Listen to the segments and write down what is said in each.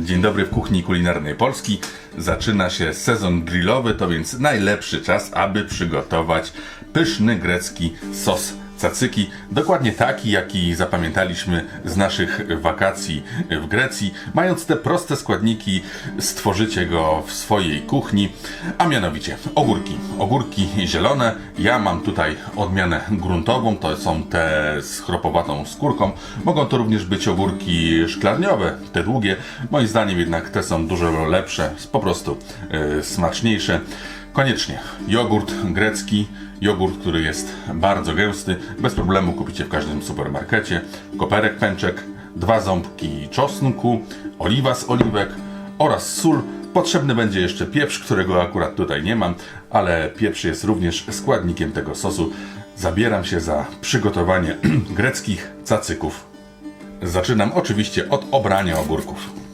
Dzień dobry w kuchni kulinarnej Polski. Zaczyna się sezon grillowy, to więc najlepszy czas, aby przygotować pyszny grecki sos cacyki. Dokładnie taki, jaki zapamiętaliśmy z naszych wakacji w Grecji. Mając te proste składniki, stworzycie go w swojej kuchni, a mianowicie ogórki. Ogórki zielone. Ja mam tutaj odmianę gruntową, to są te z chropowatą skórką. Mogą to również być ogórki szklarniowe, te długie. Moim zdaniem jednak te są dużo lepsze, po prostu yy, smaczniejsze. Koniecznie jogurt grecki, jogurt, który jest bardzo gęsty, bez problemu kupicie w każdym supermarkecie. Koperek pęczek, dwa ząbki czosnku, oliwa z oliwek oraz sól. Potrzebny będzie jeszcze pieprz, którego akurat tutaj nie mam, ale pieprz jest również składnikiem tego sosu. Zabieram się za przygotowanie greckich cacyków. Zaczynam oczywiście od obrania ogórków.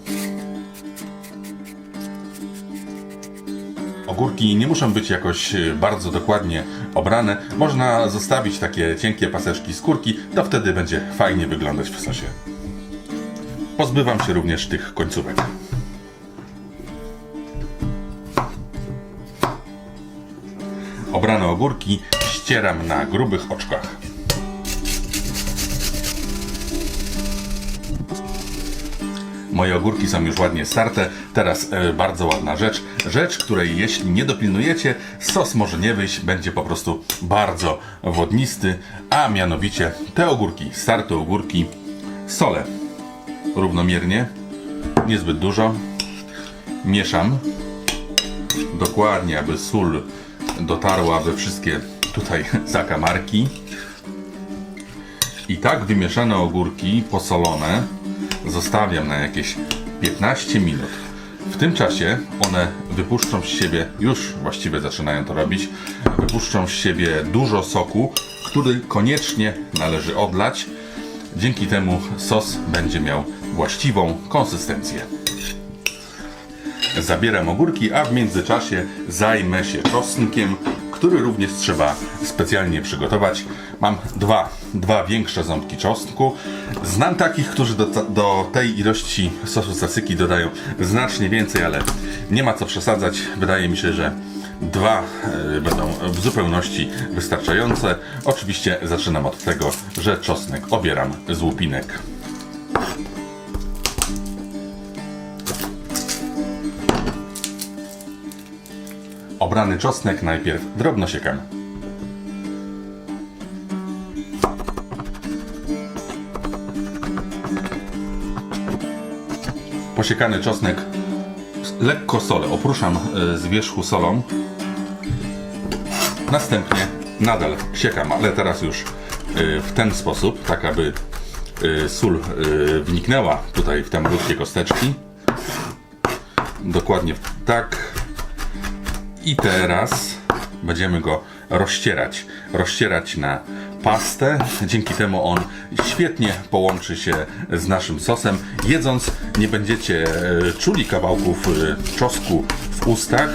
Ogórki nie muszą być jakoś e, bardzo dokładnie obrane. Można zostawić takie cienkie paseczki skórki, to wtedy będzie fajnie wyglądać w sosie. Pozbywam się również tych końcówek. Obrane ogórki ścieram na grubych oczkach. Moje ogórki są już ładnie starte. Teraz e, bardzo ładna rzecz. Rzecz, której jeśli nie dopilnujecie, sos może nie wyjść, będzie po prostu bardzo wodnisty. A mianowicie te ogórki, starte ogórki, solę równomiernie, niezbyt dużo. Mieszam dokładnie, aby sól dotarła we wszystkie tutaj zakamarki. I tak wymieszane ogórki posolone zostawiam na jakieś 15 minut. W tym czasie one wypuszczą z siebie, już właściwie zaczynają to robić, wypuszczą z siebie dużo soku, który koniecznie należy odlać. Dzięki temu sos będzie miał właściwą konsystencję. Zabieram ogórki, a w międzyczasie zajmę się czosnkiem, który również trzeba specjalnie przygotować. Mam dwa, dwa większe ząbki czosnku. Znam takich, którzy do, do tej ilości sosu sasyki dodają znacznie więcej, ale nie ma co przesadzać. Wydaje mi się, że dwa e, będą w zupełności wystarczające. Oczywiście zaczynam od tego, że czosnek obieram z łupinek. Obrany czosnek najpierw drobno siekam. Posiekany czosnek lekko solę, opruszam e, z wierzchu solą. Następnie nadal siekam, ale teraz już e, w ten sposób, tak aby e, sól wniknęła tutaj w te malutkie kosteczki. Dokładnie tak. I teraz będziemy go rozcierać. Rozcierać na pastę. Dzięki temu on świetnie połączy się z naszym sosem. Jedząc nie będziecie e, czuli kawałków e, czosnku w ustach.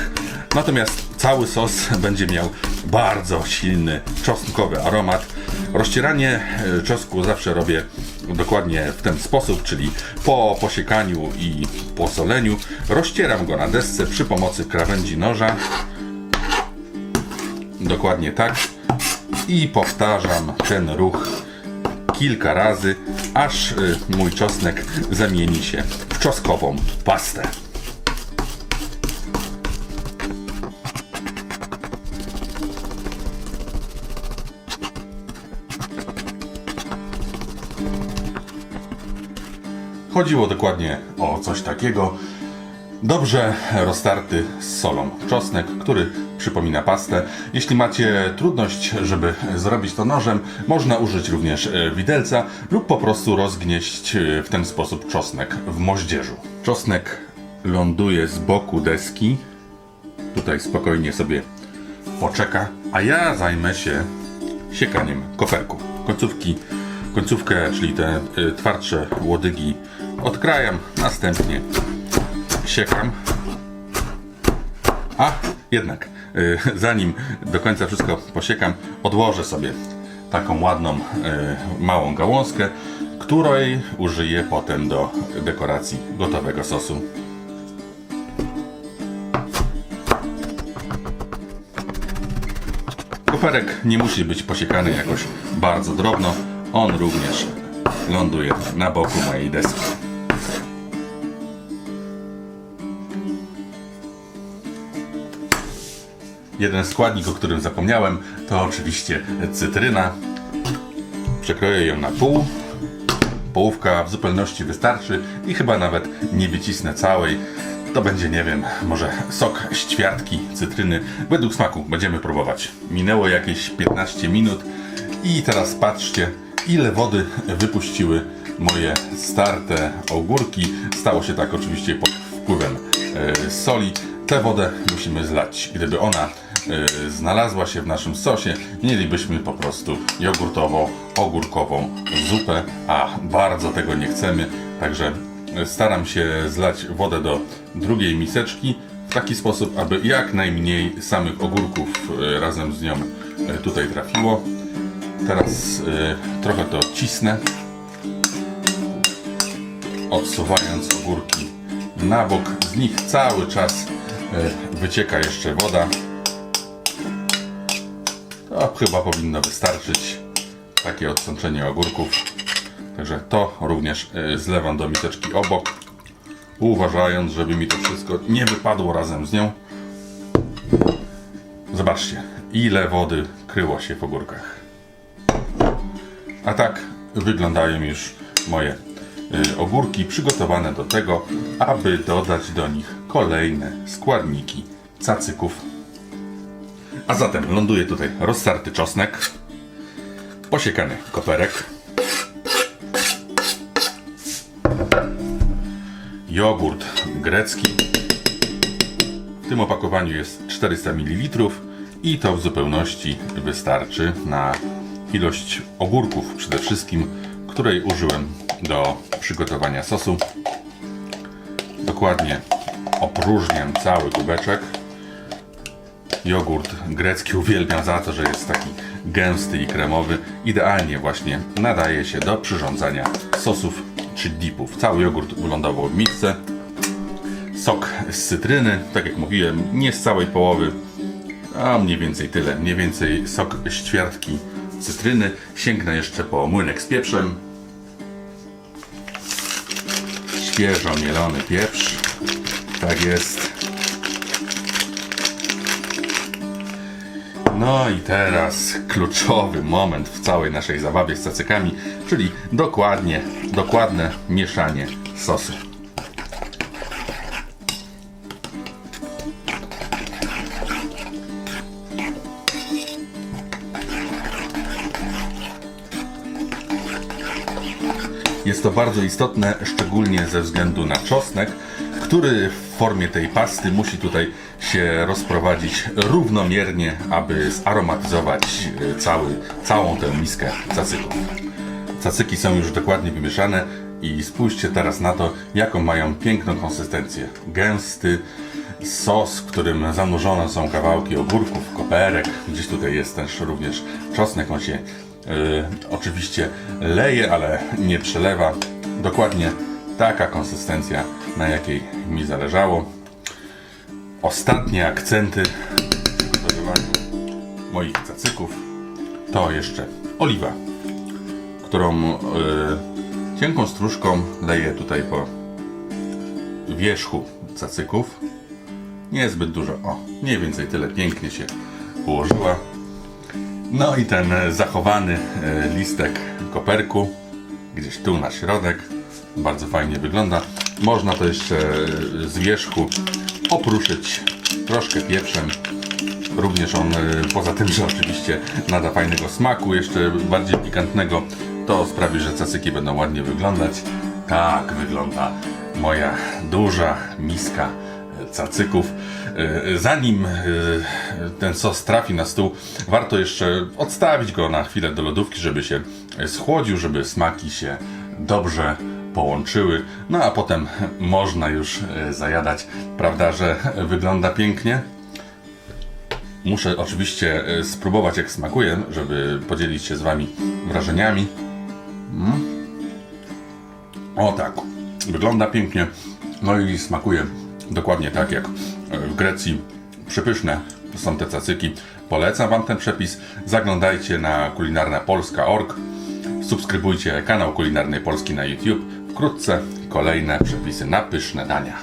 Natomiast cały sos będzie miał bardzo silny czosnkowy aromat. Rozcieranie e, czosnku zawsze robię dokładnie w ten sposób, czyli po posiekaniu i posoleniu rozcieram go na desce przy pomocy krawędzi noża. Dokładnie tak. I powtarzam ten ruch kilka razy, aż y, mój czosnek zamieni się w czosnkową pastę. Chodziło dokładnie o coś takiego. Dobrze roztarty z solą czosnek, który przypomina pastę. Jeśli macie trudność, żeby zrobić to nożem, można użyć również e, widelca lub po prostu rozgnieść e, w ten sposób czosnek w moździerzu. Czosnek ląduje z boku deski. Tutaj spokojnie sobie poczeka, a ja zajmę się siekaniem koperku. Końcówki, końcówkę, czyli te y, twardsze łodygi odkrajam, następnie siekam. A, jednak, y, zanim do końca wszystko posiekam, odłożę sobie taką ładną, y, małą gałązkę, której użyję potem do dekoracji gotowego sosu. Koperek nie musi być posiekany jakoś bardzo drobno. On również ląduje na boku mojej deski. Jeden składnik, o którym zapomniałem, to oczywiście cytryna. Przekroję ją na pół. Połówka w zupełności wystarczy i chyba nawet nie wycisnę całej. To będzie, nie wiem, może sok z ćwiartki cytryny. Według smaku będziemy próbować. Minęło jakieś 15 minut i teraz patrzcie, ile wody wypuściły moje starte ogórki. Stało się tak oczywiście pod wpływem e, soli. Tę wodę musimy zlać. Gdyby ona e, znalazła się w naszym sosie, mielibyśmy po prostu jogurtowo-ogórkową zupę, a bardzo tego nie chcemy. Także staram się zlać wodę do drugiej miseczki w taki sposób, aby jak najmniej samych ogórków e, razem z nią e, tutaj trafiło. Teraz trochę to cisnę, odsuwając ogórki na bok. Z nich cały czas wycieka jeszcze woda. To chyba powinno wystarczyć. Takie odsączenie ogórków. Także to również e, zlewam do miseczki obok, uważając, żeby mi to wszystko nie wypadło razem z nią. Zobaczcie, ile wody kryło się w ogórkach. A tak wyglądają już moje y, ogórki przygotowane do tego, aby dodać do nich kolejne składniki cacyków. A zatem ląduje tutaj rozsarty czosnek, posiekany koperek, jogurt grecki. W tym opakowaniu jest 400 ml i to w zupełności wystarczy na ilość ogórków przede wszystkim, której użyłem do przygotowania sosu. Dokładnie opróżniam cały kubeczek. Jogurt grecki uwielbiam za to, że jest taki gęsty i kremowy. Idealnie właśnie nadaje się do przyrządzania sosów czy dipów. Cały jogurt wylądował w misce. Sok z cytryny, tak jak mówiłem, nie z całej połowy, a mniej więcej tyle. Mniej więcej sok z ćwiartki cytryny. Sięgnę jeszcze po młynek z pieprzem. Świeżo mielony pieprz. Tak jest. No i teraz kluczowy moment w całej naszej zabawie z cacykami, czyli dokładnie, dokładne mieszanie sosu. Jest to bardzo istotne, szczególnie ze względu na czosnek, który w formie tej pasty musi tutaj się rozprowadzić równomiernie, aby zaromatyzować e, cały, całą tę miskę cacyków. Cacyki są już dokładnie wymieszane i spójrzcie teraz na to, jaką mają piękną konsystencję. Gęsty sos, w którym zanurzone są kawałki ogórków, koperek, gdzieś tutaj jest też również czosnek, on się e, oczywiście leje, ale nie przelewa. Dokładnie taka konsystencja, na jakiej mi zależało. Ostatnie akcenty w przygotowywaniu moich cacyków to jeszcze oliwa, którą e, cienką stróżką leję tutaj po wierzchu cacyków. Niezbyt dużo, o, mniej więcej tyle pięknie się ułożyła. No i ten zachowany e, listek koperku, gdzieś tu na środek, bardzo fajnie wygląda. Można to jeszcze z wierzchu opruszyć troszkę pieprzem. Również on, e, poza tym, że oczywiście nada fajnego smaku, jeszcze bardziej pikantnego, to sprawi, że cacyki będą ładnie wyglądać. Tak wygląda moja duża miska cacyków. E, Zanim e, ten sos trafi na stół, warto jeszcze odstawić go na chwilę do lodówki, żeby się schłodził, żeby smaki się dobrze połączyły. No a potem można już e, zajadać. Prawda, że wygląda pięknie? Muszę oczywiście e, spróbować jak smakuje, żeby podzielić się z Wami wrażeniami. Mm. O tak, wygląda pięknie, no i smakuje dokładnie tak jak w Grecji. Przepyszne są te cacyki. Polecam Wam ten przepis. Zaglądajcie na kulinarnapolska.org. Subskrybujcie kanał Kulinarnej Polski na YouTube. Wkrótce kolejne przepisy na pyszne dania.